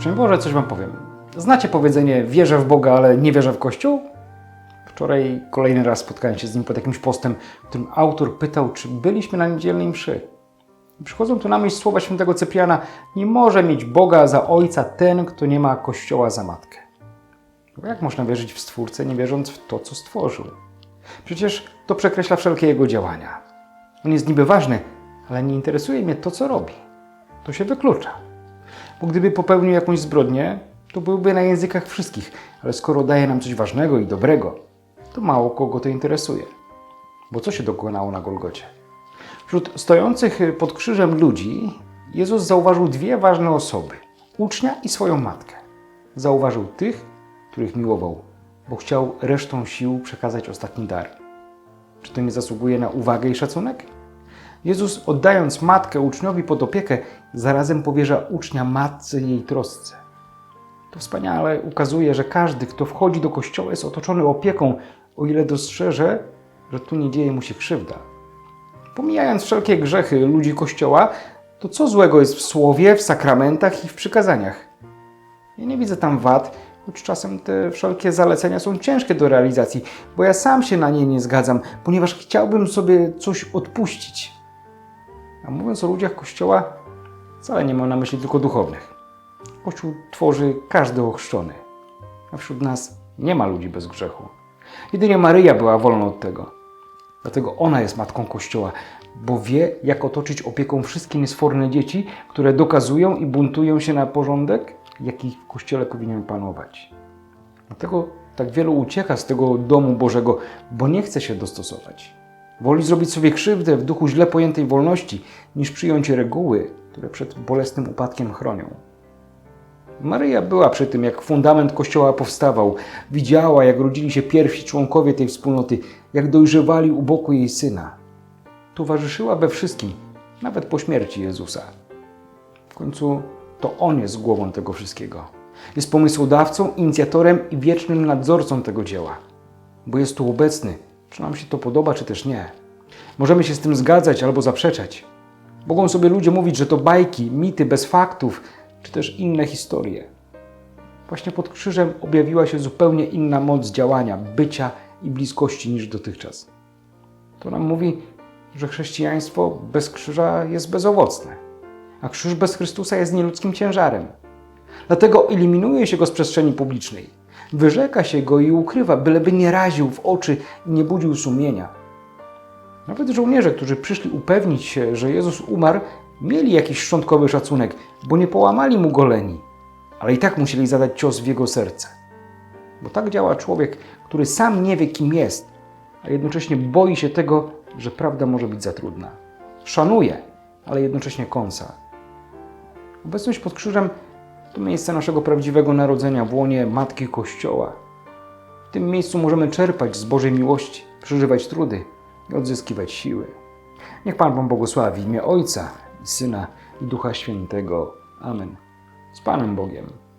Szczęść Boże, coś Wam powiem. Znacie powiedzenie wierzę w Boga, ale nie wierzę w Kościół? Wczoraj kolejny raz spotkałem się z nim pod jakimś postem, w którym autor pytał, czy byliśmy na niedzielnej mszy. Przychodzą tu na myśl słowa świętego Cypriana, nie może mieć Boga za ojca ten, kto nie ma Kościoła za matkę. Bo jak można wierzyć w Stwórcę, nie wierząc w to, co stworzył? Przecież to przekreśla wszelkie jego działania. On jest niby ważny, ale nie interesuje mnie to, co robi. To się wyklucza. Bo gdyby popełnił jakąś zbrodnię, to byłby na językach wszystkich, ale skoro daje nam coś ważnego i dobrego, to mało kogo to interesuje. Bo co się dokonało na Golgocie? Wśród stojących pod krzyżem ludzi Jezus zauważył dwie ważne osoby: ucznia i swoją matkę. Zauważył tych, których miłował, bo chciał resztą sił przekazać ostatni dar. Czy to nie zasługuje na uwagę i szacunek? Jezus, oddając matkę uczniowi pod opiekę, zarazem powierza ucznia matce jej trosce. To wspaniale ukazuje, że każdy, kto wchodzi do kościoła, jest otoczony opieką, o ile dostrzeże, że tu nie dzieje mu się krzywda. Pomijając wszelkie grzechy ludzi kościoła, to co złego jest w słowie, w sakramentach i w przykazaniach? Ja nie widzę tam wad, choć czasem te wszelkie zalecenia są ciężkie do realizacji, bo ja sam się na nie nie zgadzam, ponieważ chciałbym sobie coś odpuścić. A mówiąc o ludziach Kościoła, wcale nie mam na myśli tylko duchownych. Kościół tworzy każdy ochrzczony, a wśród nas nie ma ludzi bez grzechu. Jedynie Maryja była wolna od tego. Dlatego ona jest matką Kościoła, bo wie, jak otoczyć opieką wszystkie niesforne dzieci, które dokazują i buntują się na porządek, jaki w Kościele powinien panować. Dlatego tak wielu ucieka z tego domu Bożego, bo nie chce się dostosować. Woli zrobić sobie krzywdę w duchu źle pojętej wolności, niż przyjąć reguły, które przed bolesnym upadkiem chronią. Maryja była przy tym, jak fundament Kościoła powstawał. Widziała, jak rodzili się pierwsi członkowie tej wspólnoty, jak dojrzewali u boku jej syna. Towarzyszyła we wszystkim, nawet po śmierci Jezusa. W końcu to On jest głową tego wszystkiego. Jest pomysłodawcą, inicjatorem i wiecznym nadzorcą tego dzieła. Bo jest tu obecny, czy nam się to podoba, czy też nie. Możemy się z tym zgadzać albo zaprzeczać. Mogą sobie ludzie mówić, że to bajki, mity bez faktów, czy też inne historie. Właśnie pod krzyżem objawiła się zupełnie inna moc działania, bycia i bliskości niż dotychczas. To nam mówi, że chrześcijaństwo bez krzyża jest bezowocne, a krzyż bez Chrystusa jest nieludzkim ciężarem. Dlatego eliminuje się go z przestrzeni publicznej. Wyrzeka się go i ukrywa, byleby nie raził w oczy i nie budził sumienia. Nawet żołnierze, którzy przyszli upewnić się, że Jezus umarł, mieli jakiś szczątkowy szacunek, bo nie połamali mu goleni, ale i tak musieli zadać cios w jego serce. Bo tak działa człowiek, który sam nie wie, kim jest, a jednocześnie boi się tego, że prawda może być za trudna. Szanuje, ale jednocześnie kąsa. Obecność pod krzyżem to miejsce naszego prawdziwego narodzenia w łonie Matki Kościoła. W tym miejscu możemy czerpać z Bożej miłości, przeżywać trudy i odzyskiwać siły. Niech Pan Wam błogosławi w imię Ojca Syna i Ducha Świętego. Amen. Z Panem Bogiem.